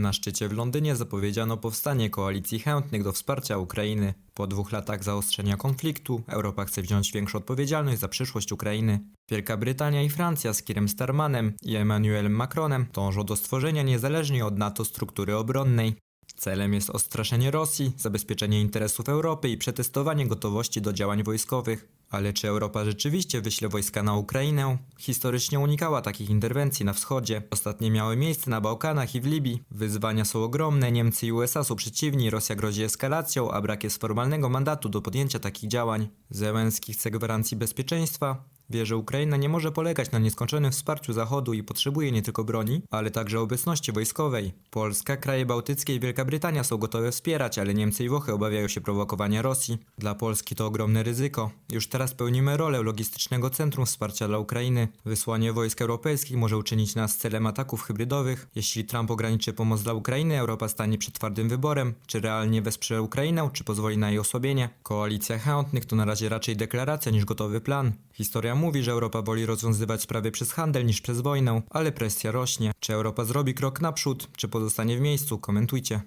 Na szczycie w Londynie zapowiedziano powstanie koalicji chętnych do wsparcia Ukrainy. Po dwóch latach zaostrzenia konfliktu, Europa chce wziąć większą odpowiedzialność za przyszłość Ukrainy. Wielka Brytania i Francja z Kirem Starmanem i Emmanuelem Macronem dążą do stworzenia niezależnej od NATO struktury obronnej. Celem jest odstraszenie Rosji, zabezpieczenie interesów Europy i przetestowanie gotowości do działań wojskowych. Ale czy Europa rzeczywiście wyśle wojska na Ukrainę? Historycznie unikała takich interwencji na wschodzie. Ostatnie miały miejsce na Bałkanach i w Libii. Wyzwania są ogromne, Niemcy i USA są przeciwni, Rosja grozi eskalacją, a brak jest formalnego mandatu do podjęcia takich działań. Zełenski chce gwarancji bezpieczeństwa. Wie, że Ukraina nie może polegać na nieskończonym wsparciu Zachodu i potrzebuje nie tylko broni, ale także obecności wojskowej. Polska, kraje bałtyckie i Wielka Brytania są gotowe wspierać, ale Niemcy i Włochy obawiają się prowokowania Rosji. Dla Polski to ogromne ryzyko. Już teraz pełnimy rolę logistycznego centrum wsparcia dla Ukrainy. Wysłanie wojsk europejskich może uczynić nas celem ataków hybrydowych. Jeśli Trump ograniczy pomoc dla Ukrainy, Europa stanie przed twardym wyborem, czy realnie wesprze Ukrainę, czy pozwoli na jej osłabienie. Koalicja chętnych to na razie raczej deklaracja niż gotowy plan. Historia mówi, że Europa woli rozwiązywać sprawy przez handel niż przez wojnę, ale presja rośnie. Czy Europa zrobi krok naprzód, czy pozostanie w miejscu? Komentujcie.